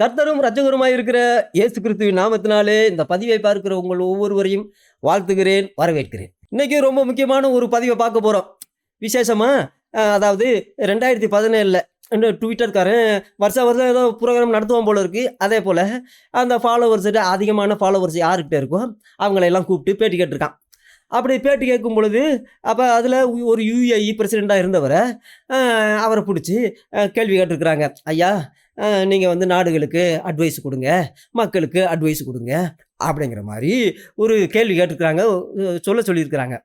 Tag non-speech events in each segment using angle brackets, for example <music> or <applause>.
கர்த்தரும் ரச்சகருமாய் இருக்கிற இயேசு கிறிஸ்துவின் நாமத்தினாலே இந்த பதிவை பார்க்கிற உங்கள் ஒவ்வொருவரையும் வாழ்த்துகிறேன் வரவேற்கிறேன். இன்னைக்கு ரொம்ப முக்கியமான ஒரு பதிவை பார்க்க போகிறோம் விசேஷமாக அதாவது ரெண்டாயிரத்தி பதினேழில் இன்னும் ட்விட்டர்காரன் வருஷம் வருஷம் ஏதோ ப்ரோக்ராம் நடத்துவான் போல இருக்குது அதே போல் அந்த ஃபாலோவர்ஸ்கிட்ட அதிகமான ஃபாலோவர்ஸ் யாருக்கிட்ட இருக்கோ அவங்களையெல்லாம் கூப்பிட்டு பேட்டி கேட்டிருக்கான். அப்படி பேட்டி கேட்கும் பொழுது அப்போ அதில் ஒரு யுஏஇ பிரசிடெண்ட்டாக இருந்தவரை அவரை பிடிச்சி கேள்வி கேட்டிருக்கிறாங்க. ஐயா நீங்கள் வந்து நாடுகளுக்கு அட்வைஸ் கொடுங்க மக்களுக்கு அட்வைஸ் கொடுங்க அப்படிங்கிற மாதிரி ஒரு கேள்வி கேட்டிருக்கிறாங்க சொல்ல சொல்லியிருக்கிறாங்க.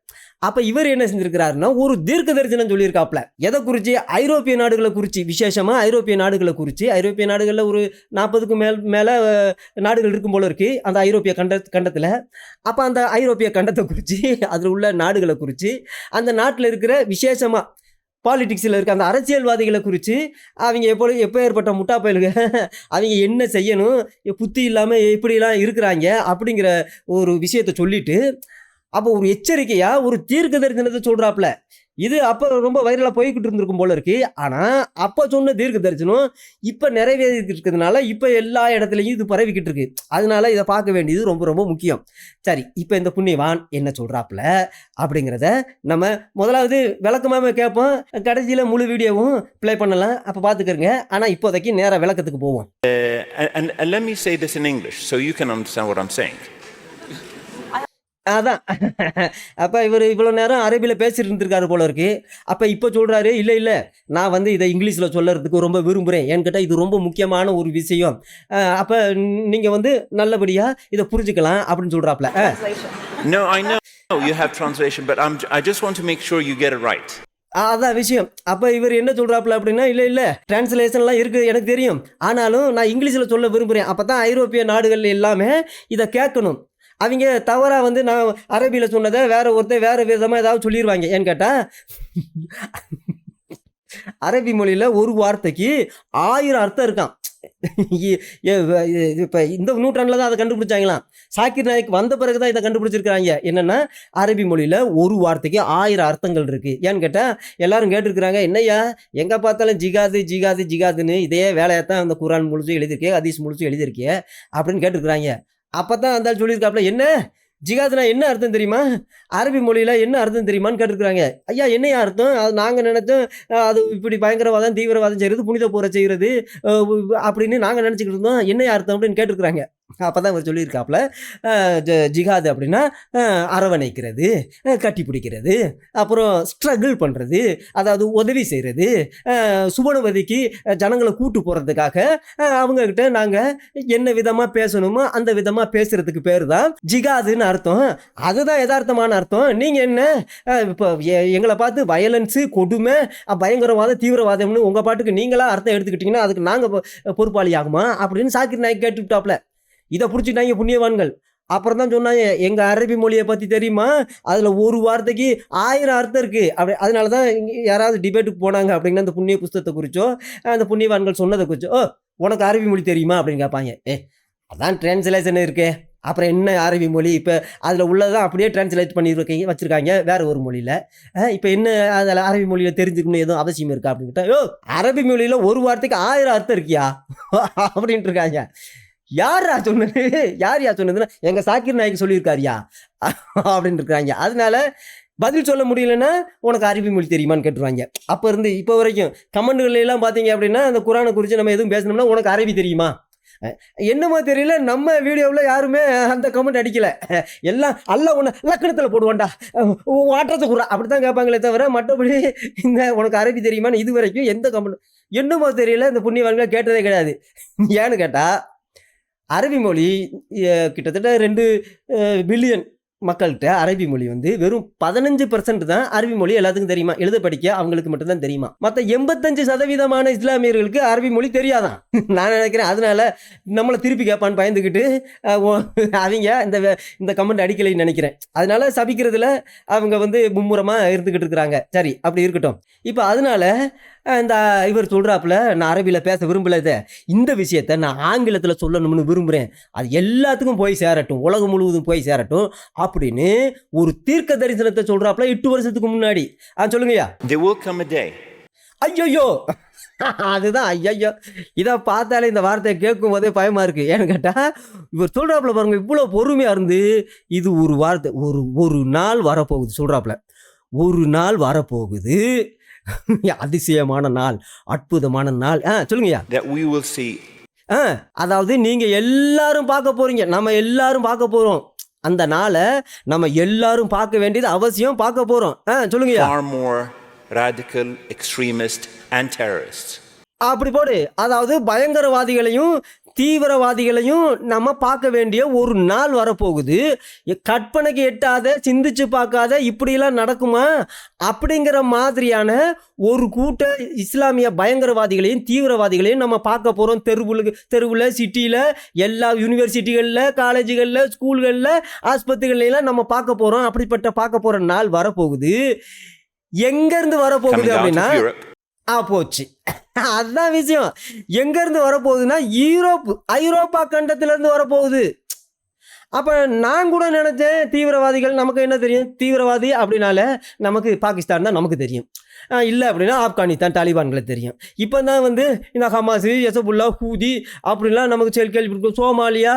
அப்போ இவர் என்ன செஞ்சிருக்கிறாருன்னா ஒரு தீர்க்க தரிசனம் சொல்லியிருக்காப்புல எதை குறித்து ஐரோப்பிய நாடுகளை குறித்து விசேஷமாக ஐரோப்பிய நாடுகளை குறித்து ஐரோப்பிய நாடுகளில் ஒரு நாற்பதுக்கும் மேல் மேலே நாடுகள் இருக்கும் போல இருக்கு அந்த ஐரோப்பிய கண்ட கண்டத்தில். அப்போ அந்த ஐரோப்பிய கண்டத்தை குறித்து அதில் உள்ள நாடுகளை குறித்து அந்த நாட்டில் இருக்கிற விசேஷமாக பாலிடிக்ஸில் இருக்க அந்த அரசியல்வாதிகளை குறித்து அவங்க எப்போ எப்போ ஏற்பட்ட முட்டா பயலுங்க அவங்க என்ன செய்யணும் புத்தி இல்லாமல் எப்படிலாம் இருக்கிறாங்க அப்படிங்கிற ஒரு விஷயத்தை சொல்லிட்டு அப்போ ஒரு எச்சரிக்கையாக ஒரு தீர்க்க தரிசனத்தை சொல்கிறாப்புல இது அப்போ ரொம்ப வைரலாக போய்கிட்டு இருந்திருக்கும் போல இருக்கு. ஆனால் அப்போ சொன்ன தீர்க்க தரிசனம் இப்போ நிறைவேறிட்டு இருக்கிறதுனால இப்போ எல்லா இடத்துலையும் இது பரவிக்கிட்டு இருக்கு. அதனால இதை பார்க்க வேண்டியது ரொம்ப ரொம்ப முக்கியம். சரி இப்போ இந்த புண்ணியவான் என்ன சொல்கிறாப்புல அப்படிங்கிறத நம்ம முதலாவது விளக்கமாக கேட்போம். கடைசியில் முழு வீடியோவும் ப்ளே பண்ணலாம். அப்போ பார்த்துக்கிறங்க ஆனால் இப்போதைக்கு நேராக விளக்கத்துக்கு போவோம். And, and, and let me say this in English so you can understand what I'm saying. அதான். அப்போ இவர் இவ்வளோ நேரம் அரபியில் பேசிட்டு இருந்திருக்காரு போல இருக்கு. அப்போ இப்போ சொல்கிறாரு இல்லை இல்லை நான் வந்து இதை இங்கிலீஷில் சொல்லறதுக்கு ரொம்ப விரும்புகிறேன் ஏன்னு கேட்டால் இது ரொம்ப முக்கியமான ஒரு விஷயம். அப்போ நீங்கள் வந்து நல்லபடியாக இதை புரிஞ்சுக்கலாம் அப்படின்னு சொல்கிறாப்புல No, I know you have translation, but I'm, I just want to make sure you get it right. அதான் விஷயம். அப்போ இவர் என்ன சொல்கிறாப்புல அப்படின்னா இல்லை இல்லை டிரான்ஸ்லேஷன்லாம் இருக்குது எனக்கு தெரியும். ஆனாலும் நான் இங்கிலீஷில் சொல்ல விரும்புகிறேன் அப்போ தான் ஐரோப்பிய நாடுகள் எல்லாமே இதை கேட்கணும். அவங்க தவறாக வந்து நான் அரபியில் சொன்னதை வேற ஒருத்தர் வேற விதமாக ஏதாவது சொல்லிடுவாங்க ஏன்னு கேட்டால் அரபி மொழியில் ஒரு வார்த்தைக்கு ஆயிரம் அர்த்தம் இருக்கான். இப்போ இந்த நூற்றாண்டில் தான் அதை கண்டுபிடிச்சாங்களாம் சாக்கிர் நாயக் வந்த பிறகு தான் இதை கண்டுபிடிச்சிருக்கிறாங்க. என்னென்னா அரபி மொழியில் ஒரு வார்த்தைக்கு ஆயிரம் அர்த்தங்கள் இருக்குது ஏன்னு கேட்டால் எல்லாரும் கேட்டிருக்கிறாங்க என்னையா எங்கே பார்த்தாலும் ஜிகாது ஜிகாது ஜிகாதுன்னு இதே வேலையை தான் அந்த குரான் முழுசும் எழுதியிருக்கே ஹதீஸ் முழுசும் எழுதியிருக்கே அப்படின்னு கேட்டிருக்கிறாங்க. அப்போ தான் அந்த சொல்லியிருக்காப்புல என்ன? ஜிகாதுனா என்ன அர்த்தம் தெரியுமா? அரபி மொழியில் என்ன அர்த்தம் தெரியுமான்னு கேட்டிருக்கிறாங்க. ஐயா என்னையா அர்த்தம்? அது நாங்கள் நினச்சோம் அது இப்படி பயங்கரவாதம் தீவிரவாதம் செய்கிறது புனித போரை செய்கிறது அப்படின்னு நாங்கள் நினச்சிக்கிட்டு இருந்தோம். என்னையா அர்த்தம்? அப்படின்னு கேட்டிருக்கிறாங்க. அப்போ தான் இவர் சொல்லியிருக்காப்புல ஜ- ஜிகாது அப்படின்னா அரவணைக்கிறது கட்டி பிடிக்கிறது அப்புறம் ஸ்ட்ரகிள் பண்ணுறது அதாவது உதவி செய்கிறது சுபனுவதிக்கு ஜனங்களை கூட்டு போகிறதுக்காக அவங்கக்கிட்ட நாங்கள் என்ன விதமாக பேசணுமோ அந்த விதமாக பேசுகிறதுக்கு பேர் தான் ஜிகாதுன்னு அர்த்தம். அதுதான் யதார்த்தமான அர்த்தம். நீங்கள் என்ன இப்போ எங்களை பார்த்து வயலன்ஸு கொடுமை பயங்கரவாதம் தீவிரவாதம்னு உங்கள் பாட்டுக்கு நீங்களாக அர்த்தம் எடுத்துக்கிட்டிங்கன்னா அதுக்கு நாங்கள் பொறுப்பாளி ஆகுமா அப்படின்னு சாக்கிர் நாயக் கேட்டுவிட்டாப்ல இதை பிடிச்சிட்டாங்க புண்ணியவான்கள். அப்புறம் தான் சொன்னாங்க எங்கள் அரபி மொழியை பற்றி தெரியுமா? அதில் ஒரு வார்த்தைக்கு ஆயிரம் அர்த்தம் இருக்குது அப்படி அதனால தான் யாராவது டிபேட்டுக்கு போனாங்க அப்படின்னா அந்த புண்ணிய புஸ்தத்தை குறிச்சோ அந்த புண்ணியவான்கள் சொன்னதை குறிச்சோ ஓ உனக்கு அரபி மொழி தெரியுமா? அப்படின்னு கேட்பாங்க. ஏ அதான் டிரான்ஸ்லேஷன் இருக்கே. அப்புறம் என்ன அரபி மொழி? இப்போ அதில் உள்ளதான் அப்படியே டிரான்ஸ்லேட் பண்ணியிருக்கீங்க வச்சுருக்காங்க. வேறு ஒரு மொழியில். இப்போ என்ன அதில் அரபி மொழியில் தெரிஞ்சுக்கணும் எதுவும் அவசியம் இருக்கா அப்படின்னு ஓ யோ அரபி மொழியில் ஒரு வார்த்தைக்கு ஆயிரம் அர்த்தம் இருக்கியா? <laughs> அப்படின்ட்டு இருக்காங்க. யாரா சொன்னது? யார் யா சொன்னதுன்னா எங்கள் சாக்கிர் நாய்க்கு சொல்லியிருக்காருயா? அப்படின்னு இருக்கிறாங்க. அதனால பதில் சொல்ல முடியலன்னா உனக்கு அரபி மொழி தெரியுமான்னு கேட்டுருவாங்க. அப்போ இருந்து இப்போ வரைக்கும் கமெண்ட்கள் எல்லாம் பார்த்தீங்க அப்படின்னா அந்த குரானை குறித்து நம்ம எதுவும் பேசணும்னா உனக்கு அரபி தெரியுமா? என்னமோ தெரியல நம்ம வீடியோவில் யாருமே அந்த கமெண்ட் அடிக்கலை. எல்லாம் அல்ல ஒன்று லக்கணத்தில் போடுவான்டா வாட்டத்தை குறா அப்படி தான் கேட்பாங்களே தவிர மற்றபடி இந்த உனக்கு அரபி தெரியுமான்னு இது வரைக்கும் எந்த கமெண்ட் என்னமோ தெரியல இந்த புண்ணியவான்களை கேட்டதே கிடையாது. ஏன்னு கேட்டால் அரபி மொழி கிட்டத்தட்ட ரெண்டு பில்லியன் மக்கள்கிட்ட அரபி மொழி வந்து வெறும் பதினஞ்சு பர்சன்ட் தான் அரபி மொழி எல்லாத்துக்கும் தெரியுமா? எழுத படிக்க அவங்களுக்கு மட்டும்தான் தெரியுமா? மற்ற எண்பத்தஞ்சு சதவீதமான இஸ்லாமியர்களுக்கு அரபி மொழி தெரியாதான். <laughs> நான் நினைக்கிறேன் அதனால நம்மளை திருப்பி கேட்பான்னு பயந்துக்கிட்டு அவங்க இந்த வே- இந்த கமெண்ட் அடிக்கலைன்னு நினைக்கிறேன். அதனால சபிக்கிறதுல அவங்க வந்து மும்முரமாக இருந்துக்கிட்டு இருக்கிறாங்க. சரி அப்படி இருக்கட்டும். இப்போ அதனால இந்த இவர் சொல்கிறாப்புல நான் அரபியில் பேச விரும்பல இதை. இந்த விஷயத்த நான் ஆங்கிலத்தில் சொல்லணும்னு விரும்புகிறேன் அது எல்லாத்துக்கும் போய் சேரட்டும். உலகம் முழுவதும் போய் சேரட்டும். அப்படின்னு ஒரு தீர்க்க தரிசனத்தை சொல்கிறாப்புல எட்டு வருஷத்துக்கு முன்னாடி. ஆ சொல்லுங்கய்யா There will come a day. ஐயோ <laughs> அதுதான் ஐயையோ! இதை பார்த்தாலே இந்த வார்த்தையை கேட்கும் போதே பயமா இருக்கு. ஏன்னு கேட்டா இவர் சொல்றாப்புல பாருங்க இவ்வளோ பொறுமையா இருந்து இது ஒரு வார்த்தை ஒரு ஒரு நாள் வரப்போகுது சொல்றாப்புல. ஒரு நாள் வரப்போகுது. <laughs> அதிசயமான நாள் அற்புதமான நாள். ஆ சொல்லுங்கய்யா. ஆ அதாவது நீங்க எல்லாரும் பார்க்க போறீங்க. நம்ம எல்லாரும் பார்க்க போறோம். அந்த நாளை நம்ம எல்லாரும் பார்க்க வேண்டியது அவசியம் பார்க்க போறோம். ஆ சொல்லுங்கய்யா. Radical extremists and terrorists. அப்படி போடு. அதாவது பயங்கரவாதிகளையும் தீவிரவாதிகளையும் நம்ம பார்க்க வேண்டிய ஒரு நாள் வரப்போகுது. கற்பனைக்கு எட்டாத சிந்திச்சு பார்க்காத இப்படியெல்லாம் நடக்குமா? அப்படிங்கிற மாதிரியான ஒரு கூட்ட இஸ்லாமிய பயங்கரவாதிகளையும் தீவிரவாதிகளையும் நம்ம பார்க்க போகிறோம் தெருவுல தெருவில் சிட்டியில் எல்லா யூனிவர்சிட்டிகளில் காலேஜுகளில் ஸ்கூல்களில் ஆஸ்பத்திரிகள்லாம் நம்ம பார்க்க போகிறோம் அப்படிப்பட்ட பார்க்க போகிற நாள் வரப்போகுது. எங்கேருந்து வரப்போகுது அப்படின்னா ஆ போச்சு. அதுதான் விஷயம். எங்கேருந்து வரப்போகுதுன்னா யூரோப் ஐரோப்பா கண்டத்திலேருந்து வரப்போகுது. அப்போ நான் கூட நினச்சேன் தீவிரவாதிகள் நமக்கு என்ன தெரியும்? தீவிரவாதி அப்படின்னால நமக்கு பாகிஸ்தான் தான் நமக்கு தெரியும். இல்லை அப்படின்னா ஆப்கானிஸ்தான் தாலிபான்களை தெரியும். இப்போ தான் வந்து இந்த ஹமாஸு எசபுல்லா ஹூதி அப்படிலாம் நமக்கு செல் கேள்விப்பட்டிருக்கோம் Somalia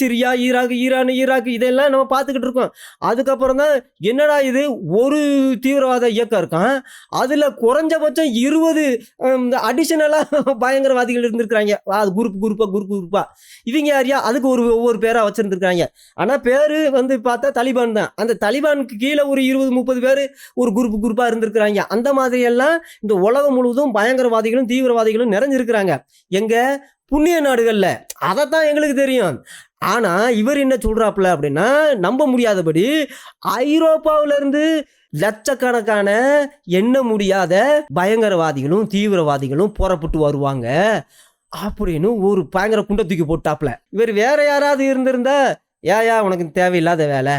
Syria Iraq Iran Iraq இதெல்லாம் நம்ம பார்த்துக்கிட்டு இருக்கோம். அதுக்கப்புறம் தான் என்னடா இது ஒரு தீவிரவாத இயக்கம் இருக்கான். அதில் குறைஞ்சபட்சம் இருபது அடிஷனலாக பயங்கரவாதிகள் இருந்திருக்கிறாங்க. அது குரூப் குரூப்பாக குரூப் குரூப்பாக இவங்க யாரியா? அதுக்கு ஒரு ஒவ்வொரு பேராக வச்சுருந்துருக்காங்க ஆனால் பேர் வந்து பார்த்தா தலிபான் தான். அந்த தலிபானுக்கு கீழே ஒரு இருபது முப்பது பேர் ஒரு குரூப் குரூப்பாக இருந்திருக்கிறாங்க. அந்த மாதிரியெல்லாம் இந்த உலகம் முழுவதும் பயங்கரவாதிகளும் தீவிரவாதிகளும் நிறைஞ்சிருக்கிறாங்க. எங்க புண்ணிய நாடுகளில். அதைத்தான் எங்களுக்கு தெரியும். ஆனால் இவர் என்ன சொல்கிறாப்புல அப்படின்னா நம்ப முடியாதபடி ஐரோப்பாவிலேருந்து லட்சக்கணக்கான எண்ண முடியாத பயங்கரவாதிகளும் தீவிரவாதிகளும் புறப்பட்டு வருவாங்க. அப்படின்னு ஒரு பயங்கர குண்டை தூக்கி போட்டாப்புல. இவர் வேற யாராவது இருந்திருந்தா ஏயா உனக்கு தேவையில்லாத வேலை.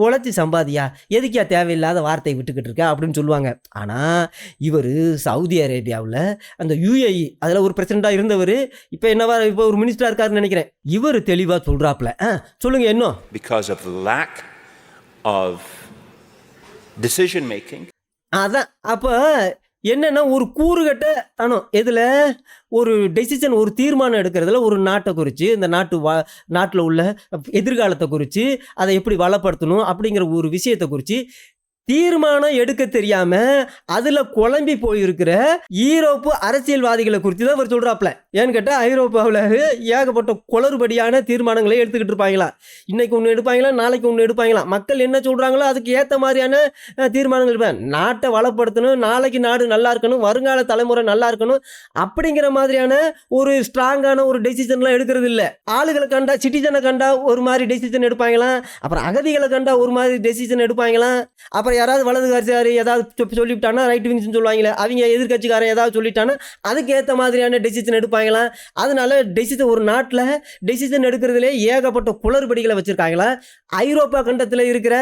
உழைச்சி சம்பாதியா? எதுக்கியா தேவையில்லாத வார்த்தையை விட்டுக்கிட்டு இருக்க? அப்படின்னு சொல்லுவாங்க. ஆனால் இவர் சவுதி அரேபியாவில் அந்த யுஏஇ அதில் ஒரு பிரசிடண்டாக இருந்தவர் இப்போ என்னவா இப்போ ஒரு மினிஸ்டராக இருக்காருன்னு நினைக்கிறேன். இவர் தெளிவாக சொல்கிறாப்புல ஆ சொல்லுங்கள் என்ன? Because of the lack of decision making, அதான் அப்போ என்னன்னா ஒரு கூறுகட்ட தனம். எதில்? ஒரு டெசிஷன் ஒரு தீர்மானம் எடுக்கிறதுல ஒரு நாட்டை குறித்து இந்த நாட்டு வா நாட்டில் உள்ள எதிர்காலத்தை குறித்து அதை எப்படி வளப்படுத்தணும் அப்படிங்கிற ஒரு விஷயத்தை குறித்து தீர்மானம் எடுக்க தெரியாம அதுல குழம்பி போயிருக்கிற ஈரோப்பு அரசியல்வாதிகளை குறித்து தான் அவர் சொல்றாப்ல. ஏன்னு கேட்டா ஐரோப்பாவில் ஏகப்பட்ட குளறுபடியான தீர்மானங்களை எடுத்துக்கிட்டு இருப்பாங்களா. இன்னைக்கு ஒன்று எடுப்பாங்களா நாளைக்கு ஒன்று எடுப்பாங்களாம் மக்கள் என்ன சொல்றாங்களோ அதுக்கு ஏற்ற மாதிரியான தீர்மானங்கள் இருப்பேன் நாட்டை வளப்படுத்தணும் நாளைக்கு நாடு நல்லா இருக்கணும் வருங்கால தலைமுறை நல்லா இருக்கணும் அப்படிங்கிற மாதிரியான ஒரு ஸ்ட்ராங்கான ஒரு டெசிஷன்லாம் எடுக்கிறது இல்லை. ஆளுகளை கண்டா சிட்டிசனை கண்டா ஒரு மாதிரி டெசிஷன் எடுப்பாங்களாம். அப்புறம் அகதிகளை கண்டா ஒரு மாதிரி டெசிஷன் எடுப்பாங்களாம். அப்புறம் யாராவது வலது கட்சியார் ஏதாவது சொ- சொல்லிவிட்டானா ரைட் விங்ஸ்னு சொல்லுவாங்களே அவங்க எதிர்கட்சிக்காரன் ஏதாவது சொல்லிட்டானா அதுக்கு ஏற்ற மாதிரியான டெசிஷன் எடுப்பாங்களாம் அதனால டெசிஷன் ஒரு நாட்டில் டெசிஷன் எடுக்கிறதுலே ஏகப்பட்ட குளறுபடிகளை வச்சுருக்காங்களா? ஐரோப்பா கண்டத்தில் இருக்கிற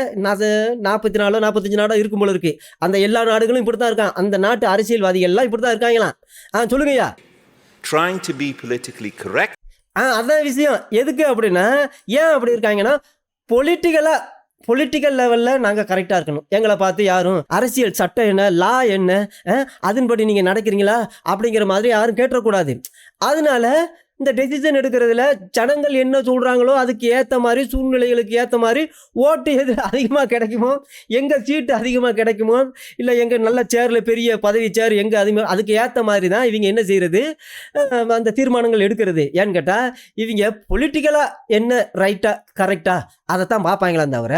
நாற்பத்தி நாலோ நாற்பத்தஞ்சு நாடோ இருக்கும் போல இருக்கு. அந்த எல்லா நாடுகளும் இப்படி தான் இருக்கான் அந்த நாட்டு அரசியல்வாதிகள் எல்லாம் இப்படி தான் இருக்காங்களாம் ஆ சொல்லுங்கய்யா trying to be politically correct. ஆ அதான் விஷயம். எதுக்கு அப்படின்னா ஏன் அப்படி இருக்காங்கன்னா பொலிட்டிக்கலாக பொலிட்டிக்கல் லெவலில் நாங்கள் கரெக்டாக இருக்கணும். எங்களை பார்த்து யாரும் அரசியல் சட்டம் என்ன லா என்ன அதன்படி நீங்கள் நடக்கிறீங்களா அப்படிங்கிற மாதிரி யாரும் கேட்டக்கூடாது அதனால இந்த டெசிஷன் எடுக்கிறதுல ஜனங்கள் என்ன சொல்கிறாங்களோ அதுக்கு ஏற்ற மாதிரி சூழ்நிலைகளுக்கு ஏற்ற மாதிரி ஓட்டு எது அதிகமாக கிடைக்குமோ எங்கே சீட்டு அதிகமாக கிடைக்குமோ இல்லை எங்கள் நல்ல சேரில் பெரிய பதவி சேர் எங்கே அதிகமாக அதுக்கு ஏற்ற மாதிரி தான் இவங்க என்ன செய்கிறது அந்த தீர்மானங்கள் எடுக்கிறது. ஏன்னு கேட்டால் இவங்க பொலிட்டிக்கலாக என்ன ரைட்டாக கரெக்டாக அதை தான் பார்ப்பாங்களாம் தவிர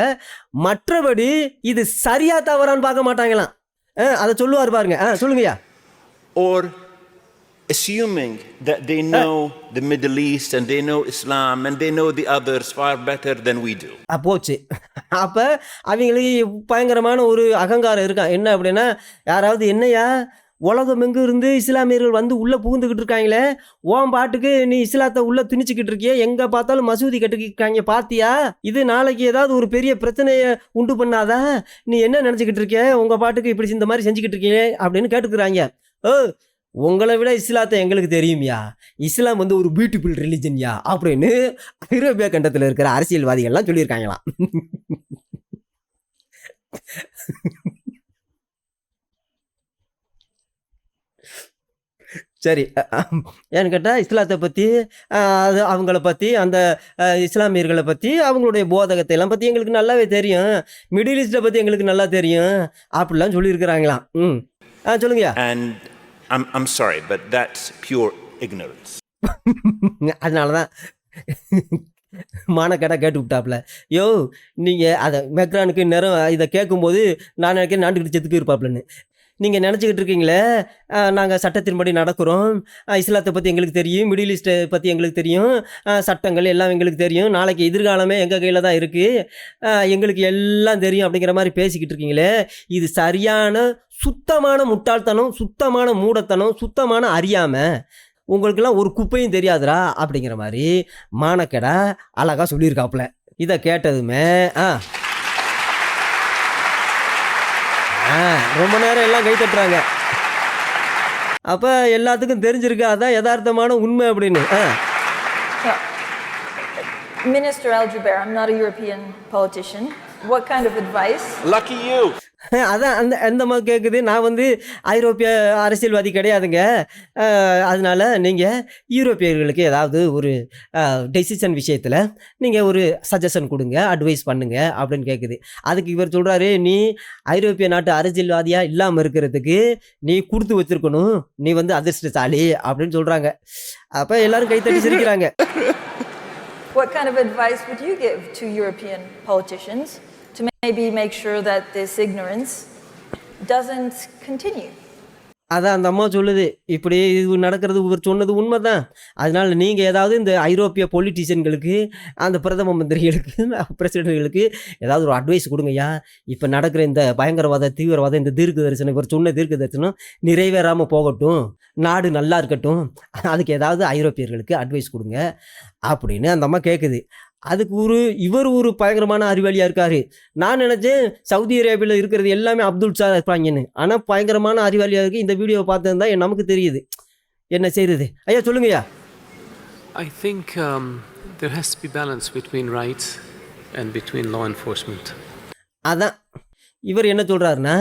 மற்றபடி இது சரியாக தவறான்னு பார்க்க மாட்டாங்களாம். ஆ, அதை சொல்லுவார் பாருங்க. ஆ சொல்லுங்கய்யா. ஓர் assuming that they know the Middle East and they know Islam and they know the others far better than we do. போச்சு. அப்போ அவங்களுக்கு பயங்கரமான ஒரு அகங்காரம் இருக்கான் என்ன அப்படின்னா யாராவது என்னையா உலகம் எங்கு இருந்து இஸ்லாமியர்கள் வந்து உள்ளே புகுந்துக்கிட்டு இருக்காங்களே ஓன் பாட்டுக்கு நீ இஸ்லாத்தை உள்ளே திணிச்சுக்கிட்டு இருக்கியே எங்கே பார்த்தாலும் மசூதி கட்டிக்கிட்டாங்க பார்த்தியா இது நாளைக்கு ஏதாவது ஒரு பெரிய பிரச்சனையை உண்டு பண்ணாதா? நீ என்ன நினச்சிக்கிட்டு இருக்கிய உங்கள் பாட்டுக்கு இப்படி இந்த மாதிரி செஞ்சுக்கிட்டு இருக்கீங்க அப்படின்னு கேட்டுக்கிறாங்க. ஓ உங்களை விட இஸ்லாத்தை எங்களுக்கு தெரியும்யா? இஸ்லாம் வந்து ஒரு பியூட்டிஃபுல் ரிலிஜன்யா அப்படின்னு ஐரோப்பிய கண்டத்தில் இருக்கிற அரசியல்வாதிகள்லாம் சொல்லியிருக்காங்களாம். சரி ஏன்னு கேட்டால் இஸ்லாத்தை பற்றி அது அவங்கள பற்றி அந்த இஸ்லாமியர்களை பற்றி அவங்களுடைய போதகத்தை எல்லாம் பற்றி எங்களுக்கு நல்லாவே தெரியும். மிடில் ஈஸ்ட்டை பற்றி எங்களுக்கு நல்லா தெரியும். அப்படிலாம் சொல்லியிருக்கிறாங்களாம். ம். ஆ சொல்லுங்கய்யா. I'm, I'm sorry, but that's pure ignorance. <laughs> அதனால தான் மானக்கடை கேட்டு விட்டாப்புல யோ நீங்கள் அதை மெக்ரானுக்கு நேரம் இதை கேட்கும்போது நான் நினைக்கிறேன் நாட்டுக்கிட்டு செத்துக்கு இருப்பாப்லன்னு நீங்கள் நினச்சிக்கிட்டு இருக்கீங்களே? நாங்கள் சட்டத்தின்படி நடக்கிறோம். இஸ்லாத்தை பற்றி எங்களுக்கு தெரியும். மிடில் ஈஸ்ட்டை பற்றி எங்களுக்கு தெரியும். சட்டங்கள் எல்லாம் எங்களுக்கு தெரியும். நாளைக்கு எதிர்காலமே எங்கள் கையில் தான் இருக்குது எங்களுக்கு எல்லாம் தெரியும் அப்படிங்கிற மாதிரி பேசிக்கிட்டு இருக்கீங்களே? இது சரியான சுத்தமான முட்டாள்தனம் சுத்தமான மூடத்தனம் சுத்தமான அறியாமை. உங்களுக்கெல்லாம் ஒரு குப்பையும் தெரியாதுடா அப்படிங்கிற மாதிரி மானக்கடை அழகாக சொல்லியிருக்காப்புல. இதை கேட்டதுமே ஆ. ஆ ரொம்ப நேரம் எல்லாம் கை தட்டுறாங்க அப்போ எல்லாத்துக்கும் தெரிஞ்சிருக்கு அதான் யதார்த்தமான உண்மை அப்படின்னு ஆ. Minister Al Jubair, I'm not a European politician. What kind of advice? Lucky you. <laughs> அதான் அந்த அந்த மாதிரி கேட்குது நான் வந்து ஐரோப்பிய அரசியல்வாதி கிடையாதுங்க. அதனால் நீங்கள் யூரோப்பியர்களுக்கு ஏதாவது ஒரு டெசிஷன் விஷயத்தில் நீங்கள் ஒரு சஜஷன் கொடுங்க அட்வைஸ் பண்ணுங்க அப்படின்னு கேட்குது அதுக்கு இவர் சொல்கிறாரு நீ ஐரோப்பிய நாட்டு அரசியல்வாதியாக இல்லாமல் இருக்கிறதுக்கு நீ கொடுத்து வச்சிருக்கணும். நீ வந்து அதிர்ஷ்டசாலி அப்படின்னு சொல்கிறாங்க அப்போ எல்லாரும் கைத்தட்டி சிரிக்கிறாங்க. <laughs> What kind of advice would you give to European politicians? To maybe make sure that this ignorance doesn't continue? அதான் அந்த அம்மா சொல்லுது இப்படி இது நடக்கிறது இவர் சொன்னது உண்மைதான். அதனால நீங்கள் ஏதாவது இந்த ஐரோப்பிய பொலிட்டீஷியன்களுக்கு அந்த பிரதம மந்திரிகளுக்கு <laughs> பிரசிடென்ட்களுக்கு ஏதாவது ஒரு அட்வைஸ் கொடுங்கய்யா. இப்போ நடக்கிற இந்த பயங்கரவாத தீவிரவாதம் இந்த தீர்க்க தரிசனம் இவர் சொன்ன தீர்க்க தரிசனம் நிறைவேறாமல் போகட்டும். நாடு நல்லா இருக்கட்டும். அதுக்கு ஏதாவது ஐரோப்பியர்களுக்கு அட்வைஸ் கொடுங்க. அப்படின்னு அந்த அம்மா கேட்குது அதுக்கு ஒரு இவர் ஒரு பயங்கரமான அறிவாளியாக இருக்காரு. நான் நினச்சேன் சவுதி அரேபியாவில் இருக்கிறது எல்லாமே அப்துல் ஷா இருப்பாங்கன்னு. ஆனால் பயங்கரமான அறிவாளியாக இருக்குது இந்த வீடியோவை பார்த்தது தான் நமக்கு தெரியுது. என்ன செய்யுது ஐயா சொல்லுங்கய்யா um, there has to be balance between rights and between law enforcement. அதான். இவர் என்ன சொல்றாருன்னா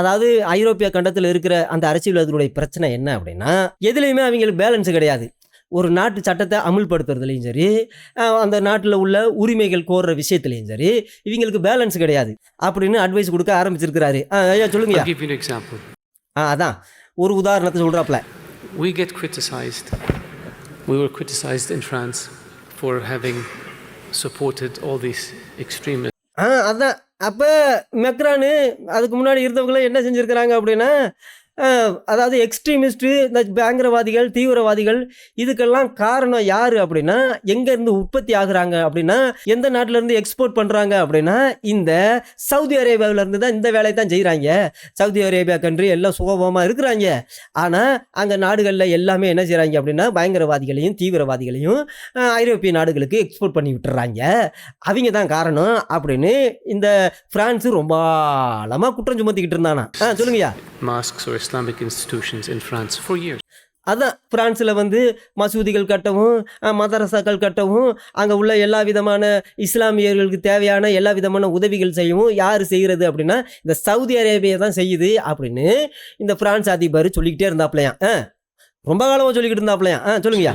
அதாவது ஐரோப்பிய கண்டத்தில் இருக்கிற அந்த அரசியல்வாதிகளுடைய பிரச்சனை என்ன அப்படின்னா எதுலேயுமே அவங்களுக்கு பேலன்ஸ் கிடையாது. ஒரு நாட்டு சட்டத்தை அமுல்படுத்துறதுலையும் சரி அந்த நாட்டில் உள்ள உரிமைகள் கோர்ற விஷயத்துலையும் சரி இவங்களுக்கு பேலன்ஸ் கிடையாது அப்படின்னு அட்வைஸ் கொடுக்க ஆரம்பிச்சிருக்கிறாரு ஐயா example. ஆ அதான் ஒரு உதாரணத்தை சொல்கிறாப்புல We get criticized. We were criticized in France for having supported all these extremists. ஆ அதான் அப்போ மெக்ரானு அதுக்கு முன்னாடி இருந்தவங்களாம் என்ன செஞ்சுருக்கிறாங்க அப்படின்னா அதாவது எக்ஸ்ட்ரீமிஸ்ட்டு இந்த பயங்கரவாதிகள் தீவிரவாதிகள் இதுக்கெல்லாம் காரணம் யார் அப்படின்னா எங்கேருந்து உற்பத்தி ஆகுறாங்க அப்படின்னா எந்த நாட்டிலேருந்து எக்ஸ்போர்ட் பண்ணுறாங்க அப்படின்னா இந்த சவுதி அரேபியாவிலேருந்து தான் இந்த வேலையை தான் செய்கிறாங்க சவுதி அரேபியா கண்ட்ரி எல்லாம் சுகபமாக இருக்கிறாங்க. ஆனால் அங்கே நாடுகளில் எல்லாமே என்ன செய்கிறாங்க அப்படின்னா பயங்கரவாதிகளையும் தீவிரவாதிகளையும் ஐரோப்பிய நாடுகளுக்கு எக்ஸ்போர்ட் பண்ணி விட்டுறாங்க. அவங்க தான் காரணம் அப்படின்னு இந்த ஃப்ரான்ஸு ரொம்ப ஆழமாக குற்றம் சுமத்திக்கிட்டு இருந்தானா. ஆ சொல்லுங்கய்யா. Mosque Islamic institutions in France for years. அதான் பிரான்ஸில் வந்து மசூதிகள் கட்டவும் மதரசாக்கள் கட்டவும் அங்கே உள்ள எல்லா விதமான இஸ்லாமியர்களுக்கு தேவையான எல்லா விதமான உதவிகள் செய்யவும் யார் செய்கிறது அப்படின்னா இந்த சவுதி அரேபியா தான் செய்யுது அப்படின்னு இந்த பிரான்ஸ் அதிபர் சொல்லிக்கிட்டே இருந்தாப்லையாம் ஆ ரொம்ப காலமாக சொல்லிக்கிட்டு இருந்தாப்லையாம் ஆ சொல்லுங்கய்யா.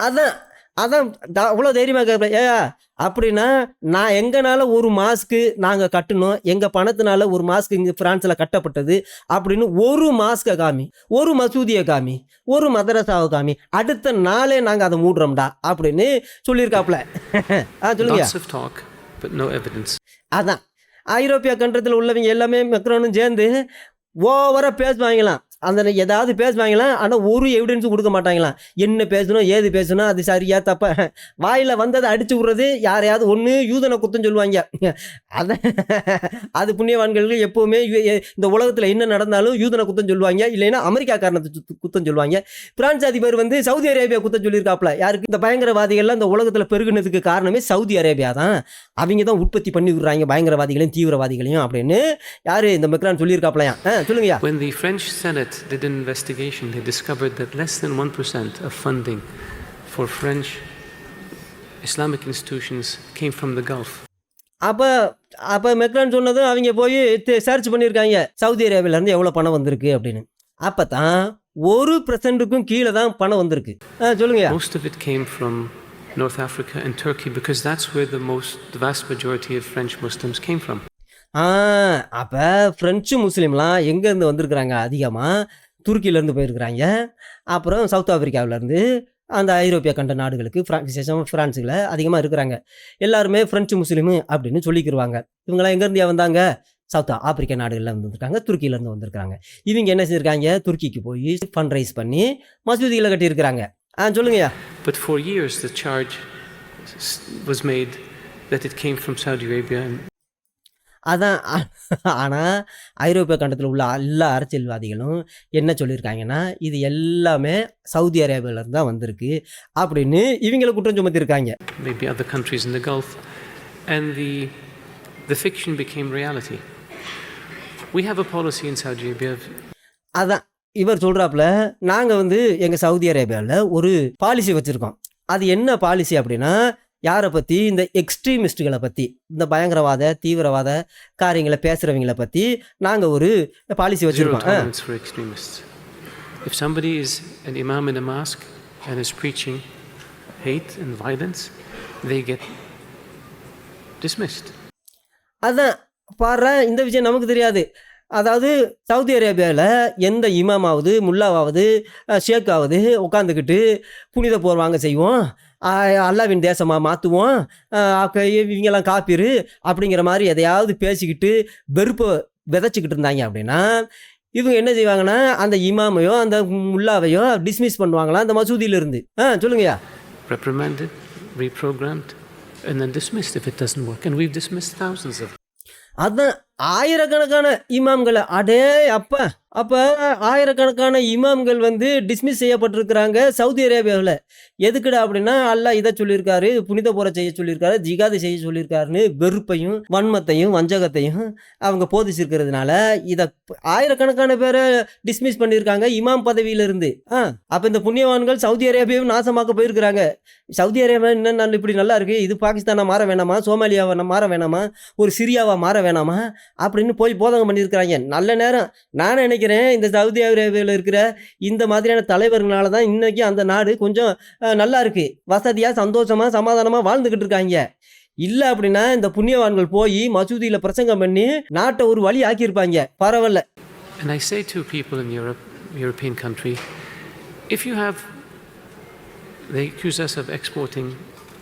அதான் அதான் அவ்வளோ தைரியமாக கேட்பேன் ஏயா அப்படின்னா நான் எங்கனால ஒரு மாஸ்க்கு நாங்கள் கட்டணும் எங்கள் பணத்தினால ஒரு மாஸ்க் இங்கே ஃப்ரான்ஸில் கட்டப்பட்டது அப்படின்னு ஒரு மாஸ்கை காமி ஒரு மசூதியை காமி ஒரு மதரசாவை காமி அடுத்த நாளே நாங்கள் அதை மூடுறோம்டா அப்படின்னு சொல்லியிருக்காப்புல. ஆ சொல்லுங்க. அதான் ஐரோப்பிய கண்டத்தில் உள்ளவங்க எல்லாமே மெக்ரோனும் சேர்ந்து ஓவராக பேசுவாங்களாம். அந்த ஏதாவது பேசுவாங்களாம் ஆனால் ஒரு எவிடன்ஸும் கொடுக்க மாட்டாங்களாம் என்ன பேசணும் ஏது பேசணும் அது சரியா தப்பா? <laughs> வாயில் வந்ததை அடிச்சு விட்றது யாரையாவது ஒன்று யூதனை குத்தம் சொல்லுவாங்க. <laughs> அதை அது புண்ணியவான்களுக்கு எப்போவுமே இந்த உலகத்தில் என்ன நடந்தாலும் யூதனை குத்தம் சொல்லுவாங்க. இல்லைன்னா அமெரிக்கா காரணத்தை குத்தம் சொல்லுவாங்க. பிரான்ஸ் அதிபர் வந்து சவுதி அரேபியா குத்தம் சொல்லியிருக்காப்ல யாருக்கு? இந்த பயங்கரவாதிகள்லாம் இந்த உலகத்தில் பெருகுனதுக்கு காரணமே சவுதி அரேபியா தான். அவங்க தான் உற்பத்தி பண்ணி விடுறாங்க பயங்கரவாதிகளையும் தீவிரவாதிகளையும் அப்படின்னு. யாரு? இந்த மெக்ரான் சொல்லியிருக்காப்லையா ஆ சொல்லுங்கய்யா. When the French Senate did an investigation, they discovered that less than 1% of funding for French Islamic institutions came from the Gulf. அப்போ அப்போ மெக்ரான் சொன்னதும் அவங்க போய் சர்ச் பண்ணியிருக்காங்க சவுதி அரேபியாவிலேருந்து எவ்வளோ பணம் வந்திருக்கு அப்படின்னு அப்போ தான் ஒரு பர்சன்ட்டுக்கும் கீழே தான் பணம் வந்திருக்கு ஆ சொல்லுங்கய்யா Most of it came from North Africa and Turkey because that's where the most, the vast majority of French Muslims came from. ஆ அப்போ ஃப்ரெஞ்சு முஸ்லீம்லாம் எங்கேருந்து வந்திருக்கிறாங்க? அதிகமாக துருக்கியிலேருந்து போயிருக்கிறாங்க. அப்புறம் சவுத் ஆப்பிரிக்காவிலேருந்து அந்த ஐரோப்பிய கண்ட நாடுகளுக்கு ஃப்ரா விசேஷமாக ஃப்ரான்ஸுல அதிகமாக இருக்கிறாங்க. எல்லாருமே ஃப்ரெஞ்சு முஸ்லீமு அப்படின்னு சொல்லிக்கிருவாங்க. இவங்களாம் எங்கேருந்தியா வந்தாங்க? சவுத் ஆப்பிரிக்கா நாடுகளில் வந்து வந்திருக்காங்க. துருக்கியிலேருந்து வந்திருக்காங்க இவங்க என்ன செஞ்சுருக்காங்க? துருக்கிக்கு போய் ஃபண்ட் ரைஸ் பண்ணி மசூதிகளை கட்டியிருக்கிறாங்க. ஆ சொல்லுங்கய்யா. But for years the charge was made that it came from Saudi Arabia அதான். ஆனால் ஐரோப்பிய கண்டத்தில் உள்ள எல்லா அரசியல்வாதிகளும் என்ன சொல்லியிருக்காங்கன்னா இது எல்லாமே சவுதி அரேபியாவிலேருந்து தான் வந்திருக்கு அப்படின்னு இவங்களை குற்றம் சுமத்திருக்காங்க maybe other countries in the Gulf, and the, the fiction became reality. We have a policy in Saudi Arabia. அதான். இவர் சொல்கிறாப்புல நாங்கள் வந்து எங்கள் சவுதி அரேபியாவில் ஒரு பாலிசி வச்சுருக்கோம். அது என்ன பாலிசி அப்படின்னா யாரை பற்றி இந்த எக்ஸ்ட்ரீமிஸ்ட்டுகளை பற்றி இந்த பயங்கரவாத தீவிரவாத காரியங்களை பேசுகிறவங்கள பற்றி நாங்கள் ஒரு பாலிசி வச்சுருக்கோம். If somebody is an imam in a mosque and is preaching hate and violence, they get dismissed. அதான் பாரு இந்த விஷயம் நமக்கு தெரியாது. அதாவது சவுதி அரேபியாவில் எந்த இமாமாவது முல்லாவாவது ஷேக்காவது உட்காந்துக்கிட்டு புனித போர் வாங்க செய்வோம். அல்லாவின் தேசமாக மாற்றுவோம் இவங்கெல்லாம் காப்பீரு அப்படிங்கிற மாதிரி எதையாவது பேசிக்கிட்டு வெறுப்பை விதைச்சிக்கிட்டு இருந்தாங்க அப்படின்னா இவங்க என்ன செய்வாங்கன்னா அந்த இமாமையோ அந்த முல்லாவையோ டிஸ்மிஸ் பண்ணுவாங்களாம் அந்த மசூதியிலிருந்து ஆ சொல்லுங்கய்யா reprimanded, reprogrammed, and then dismissed if it doesn't work. And we've dismissed thousands of them. அதான் ஆயிரக்கணக்கான இமாம்களை அடே அப்பா அப்போ ஆயிரக்கணக்கான இமாம்கள் வந்து டிஸ்மிஸ் செய்யப்பட்டிருக்கிறாங்க சவுதி அரேபியாவில். எதுக்குடா அப்படின்னா அல்லாஹ் இதை சொல்லியிருக்காரு புனித போரை செய்ய சொல்லியிருக்காரு ஜிகாது செய்ய சொல்லியிருக்காருன்னு வெறுப்பையும் வன்மத்தையும் வஞ்சகத்தையும் அவங்க போதிச்சிருக்கிறதுனால இதை ஆயிரக்கணக்கான பேரை டிஸ்மிஸ் பண்ணியிருக்காங்க இமாம் பதவியிலிருந்து. ஆ அப்போ இந்த புண்ணியவான்கள் சவுதி அரேபியாவும் நாசமாக்க போயிருக்கிறாங்க. சவுதி அரேபியா என்ன நல்ல இப்படி நல்லா இருக்குது இது பாகிஸ்தானை மாற வேணாமா சோமாலியாவை மாற வேணாமா ஒரு சிரியாவாக மாற வேணாமா அப்படின்னு போய் போதகம் பண்ணியிருக்கிறாங்க. நல்ல நேரம். நான் நினைக்கிறேன் இந்த சவுதி அரேபியாவில் இருக்கிற இந்த மாதிரியான தலைவர்களால தான் இன்னைக்கு அந்த நாடு கொஞ்சம் நல்லா இருக்கு. வசதியாக சந்தோஷமாக சமாதானமாக வாழ்ந்துக்கிட்டு இருக்காங்க. இல்லை அப்படின்னா இந்த புண்ணியவான்கள் போய் மசூதியில் பிரசங்கம் பண்ணி நாட்டை ஒரு வழி ஆக்கியிருப்பாங்க. பரவாயில்ல. And I say to people in Europe, European country, if you have, they accuse us of exporting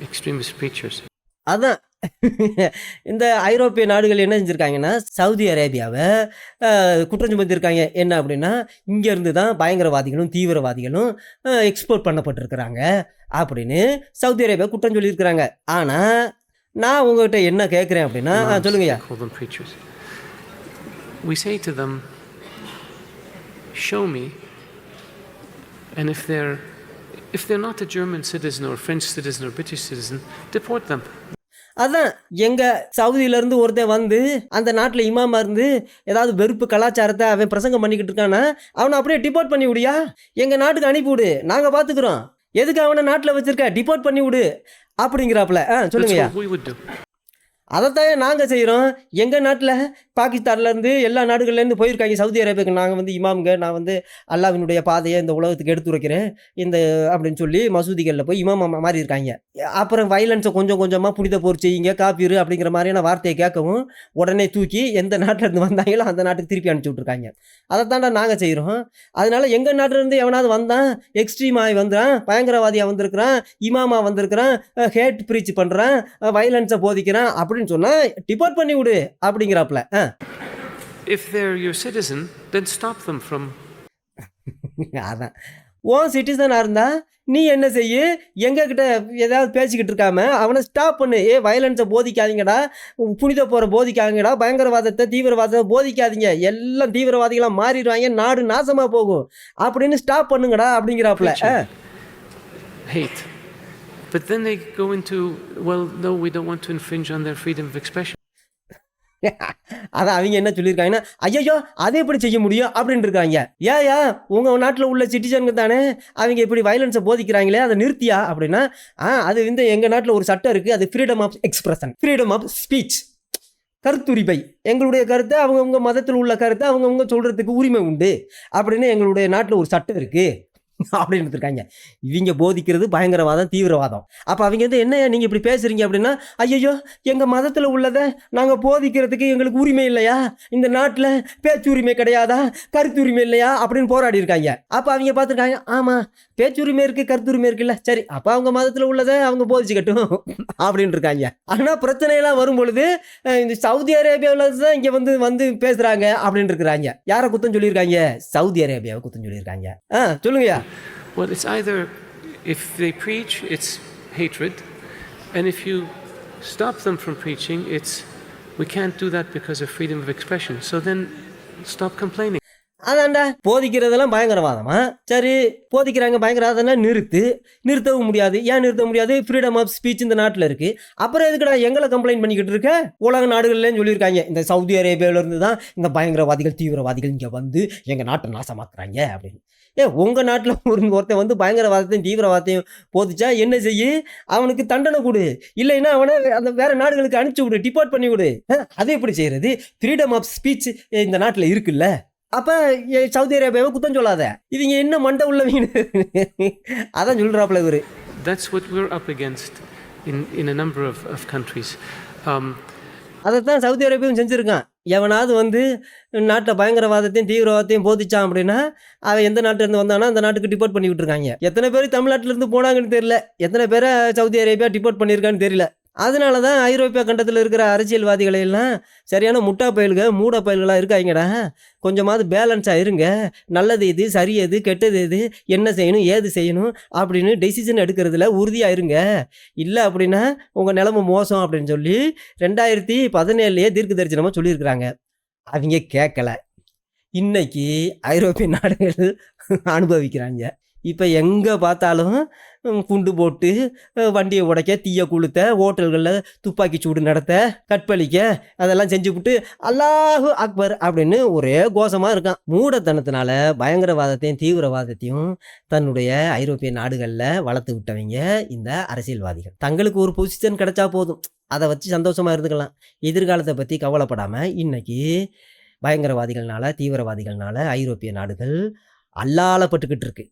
extremist preachers. அதான். இந்த ஐரோப்பிய நாடுகள் என்ன செஞ்சுருக்காங்கன்னா சவுதி அரேபியாவை குற்றம் சுமத்திருக்காங்க என்ன அப்படின்னா இங்கேருந்து தான் பயங்கரவாதிகளும் தீவிரவாதிகளும் எக்ஸ்போர்ட் பண்ணப்பட்டிருக்கிறாங்க அப்படின்னு சவுதி அரேபியா குற்றம் சொல்லியிருக்கிறாங்க ஆனால் நான் உங்ககிட்ட என்ன கேட்குறேன் அப்படின்னா சொல்லுங்கய்யா. We say to them, show me, and if they're if they're not a German citizen or French citizen or British citizen, deport them. அதான் எங்கள் சவுதியிலேருந்து ஒருத்தன் வந்து அந்த நாட்டில் இமாமா இருந்து ஏதாவது வெறுப்பு கலாச்சாரத்தை அவன் பிரசங்கம் பண்ணிக்கிட்டு இருக்கானா அவனை அப்படியே டிபோர்ட் பண்ணி விடியா? எங்கள் நாட்டுக்கு அனுப்பிவிடு நாங்க நாங்கள் பார்த்துக்குறோம் எதுக்கு அவனை நாட்டில் வச்சிருக்க? டிபோர்ட் பண்ணி விடு அப்படிங்கிறாப்புல. ஆ சொல்லுங்கய்யா what we would do. அதைத்தான் நாங்கள் செய்கிறோம் எங்கள் நாட்டில்? பாகிஸ்தான்லேருந்து எல்லா நாடுகள்லேருந்து போயிருக்காங்க. சவுதி அரேபியாவுக்கு. நாங்கள் வந்து இமாம்ங்க. நான் வந்து அல்லாவினுடைய பாதையை இந்த உலகத்துக்கு எடுத்து வைக்கிறேன் இந்த அப்படின்னு சொல்லி மசூதிகளில் போய் இமாம் மாறி இருக்காங்க அப்புறம் வைலன்ஸை கொஞ்சம் கொஞ்சமாக புனித போர் செய்யுங்க காப்பீரு அப்படிங்கிற மாதிரியான வார்த்தையை கேட்கவும் உடனே தூக்கி எந்த நாட்டில் இருந்து வந்தாங்களோ அந்த நாட்டுக்கு திருப்பி அனுப்பிச்சி விட்ருக்காங்க அதைத்தாண்டா நாங்கள் செய்கிறோம் அதனால் எங்கள் நாட்டிலேருந்து எவனாவது வந்தான் எக்ஸ்ட்ரீம் ஆகி வந்துறான் பயங்கரவாதியாக வந்திருக்கிறான் இமாமா வந்திருக்கிறான் ஹேட் ப்ரீச் பண்ணுறான் வைலன்ஸை போதிக்கிறான் அப்படின்னு சொன்னால் டிபோர்ட் பண்ணி விடு அப்படிங்கிறாப்புல. ஆ. If they're your citizen, then stop them from <laughs> அதான். ஓன் சிட்டிசனாக இருந்தா நீ என்ன செய்யு? எங்ககிட்ட ஏதாவது பேசிக்கிட்டு இருக்காம அவனை ஸ்டாப் பண்ணு. ஏ வயலன்ஸை போதிக்காதீங்கடா. புனித போகிற போதிக்காதீங்கடா. பயங்கரவாதத்தை தீவிரவாதத்தை போதிக்காதீங்க. எல்லாம் தீவிரவாதிகளாக மாறிடுவாங்க. நாடு நாசமாக போகும். அப்படின்னு ஸ்டாப் பண்ணுங்கடா அப்படிங்கிறாப்புல. ஆ. But then they go into, well, no, we don't want to infringe on their freedom of expression. <laughs> அதான் அவங்க என்ன சொல்லியிருக்காங்கன்னா ஐயோ அதை எப்படி செய்ய முடியும்? அப்படின்னு இருக்காங்க. ஏயா உங்கள் நாட்டில் உள்ள சிட்டிசனுங்க தானே? அவங்க இப்படி வயலன்ஸை போதிக்கிறாங்களே அதை நிறுத்தியா? அப்படின்னா ஆ அது வந்து எங்கள் நாட்டில் ஒரு சட்டம் இருக்குது அது freedom of expression freedom of speech கருத்துரிமை. எங்களுடைய கருத்தை அவங்கவுங்க மதத்தில் உள்ள கருத்தை அவங்கவுங்க சொல்கிறதுக்கு உரிமை உண்டு. அப்படின்னு எங்களுடைய நாட்டில் ஒரு சட்டம் இருக்குது அப்படின்னு இருக்காங்க இவங்க போதிக்கிறது பயங்கரவாதம் தீவிரவாதம். அப்போ அவங்க வந்து என்ன நீங்கள் இப்படி பேசுகிறீங்க அப்படின்னா ஐயோ எங்கள் மதத்தில் உள்ளதை நாங்கள் போதிக்கிறதுக்கு எங்களுக்கு உரிமை இல்லையா? இந்த நாட்டில் பேச்சு உரிமை கிடையாதா? கருத்து உரிமை இல்லையா? அப்படின்னு போராடி இருக்காங்க அப்போ அவங்க பார்த்துருக்காங்க ஆமாம் பேச்சு உரிமை இருக்குது கருத்துரிமை இருக்குல்ல. சரி அப்போ அவங்க மதத்தில் உள்ளதை அவங்க போதிச்சுக்கட்டும் அப்படின்னு இருக்காங்க ஆனால் பிரச்சனையெல்லாம் வரும் பொழுது இந்த சவுதி அரேபியாவில் தான் இங்கே வந்து வந்து பேசுகிறாங்க அப்படின்னு இருக்கிறாங்க யாரை குத்தம் சொல்லியிருக்காங்க? சவுதி அரேபியாவை குத்தம் சொல்லியிருக்காங்க. ஆ சொல்லுங்கய்யா. Well, it's either if they preach, it's hatred, and if you stop them from preaching, it's we can't do that because of freedom of expression. So then stop complaining. அதான்டா போதிக்கிறதெல்லாம் பயங்கரவாதமா சரி போதிக்கிறாங்க பயங்கரவாதம்னா நிறுத்து. நிறுத்தவும் முடியாது. ஏன் நிறுத்த முடியாது? ஃப்ரீடம் ஆஃப் ஸ்பீச் இந்த நாட்டில் இருக்கு. அப்புறம் எதுக்குடா எங்களை கம்ப்ளைண்ட் பண்ணிக்கிட்டு இருக்க? உலக நாடுகள்லேயும் சொல்லியிருக்காங்க. இந்த சவுதி அரேபியாவிலேருந்து தான் இந்த பயங்கரவாதிகள் தீவிரவாதிகள் இங்கே வந்து எங்கள் நாட்டை நாசமாக்குறாங்க அப்படின்னு. ஏ உங்கள் நாட்டில் ஒரு ஒருத்தன் வந்து பயங்கரவாதத்தையும் தீவிரவாதத்தையும் போதிச்சா என்ன செய்யு? அவனுக்கு தண்டனை கொடு. இல்லைன்னா அவனை அந்த வேற நாடுகளுக்கு அனுப்பிச்சு விடு டிபோர்ட் பண்ணி விடு. அது எப்படி செய்யறது ஃப்ரீடம் ஆஃப் ஸ்பீச் இந்த நாட்டில் இருக்குல்ல. அப்ப சவுதி அரேபியாவை குத்தம் சொல்லாத. இவங்க என்ன மண்டை உள்ளவங்க அதான் சொல்றாப்புல இவரு. That's what we're up against in, in a number of, of countries. Um, அதைத்தான் சவுதி அரேபியாவும் செஞ்சுருக்கான். எவனாவது வந்து நாட்டில் பயங்கரவாதத்தையும் தீவிரவாதத்தையும் போதிச்சான் அப்படின்னா அவன் எந்த நாட்டிலேருந்து வந்தானோ அந்த நாட்டுக்கு டிபோர்ட் பண்ணி விட்டுருக்காங்க எத்தனை பேர் தமிழ்நாட்டிலேருந்து போனாங்கன்னு தெரியல. எத்தனை பேரை சவுதி அரேபியா டிபோர்ட் பண்ணியிருக்கான்னு தெரியல. அதனால தான் ஐரோப்பிய கண்டத்தில் இருக்கிற அரசியல்வாதிகளை எல்லாம் சரியான முட்டா பயல்க மூட பயல்களாக இருக்காங்கடா. கொஞ்சமாவது பேலன்ஸாக இருங்க. நல்லது எது சரி எது கெட்டது எது என்ன செய்யணும் ஏது செய்யணும் அப்படின்னு டெசிஷன் எடுக்கிறதுல உறுதியாக இருங்க. இல்லை அப்படின்னா உங்கள் நிலைமை மோசம் அப்படின்னு சொல்லி ரெண்டாயிரத்தி பதினேழுலேயே தீர்க்க தரிசனமாக சொல்லியிருக்கிறாங்க. அவங்க கேட்கல இன்னைக்கு ஐரோப்பிய நாடுகள் அனுபவிக்கிறாங்க. இப்போ எங்கே பார்த்தாலும் குண்டு போட்டு வண்டியை உடைக்க தீயை கொளுத்த ஹோட்டல்களில் துப்பாக்கி சூடு நடத்த கற்பழிக்க அதெல்லாம் செஞ்சு விட்டு அல்லாஹு அக்பர் அப்படின்னு ஒரே கோஷமாக இருக்கான். மூடத்தனத்தினால பயங்கரவாதத்தையும் தீவிரவாதத்தையும் தன்னுடைய ஐரோப்பிய நாடுகளில் வளர்த்து விட்டவங்க இந்த அரசியல்வாதிகள். தங்களுக்கு ஒரு பொசிஷன் கிடைச்சா போதும். அதை வச்சு சந்தோஷமாக இருந்துக்கலாம். எதிர்காலத்தை பற்றி கவலைப்படாமல் இன்னைக்கு பயங்கரவாதிகள்னால தீவிரவாதிகள்னால ஐரோப்பிய நாடுகள் அல்லாலப்பட்டுக்கிட்டு இருக்கு.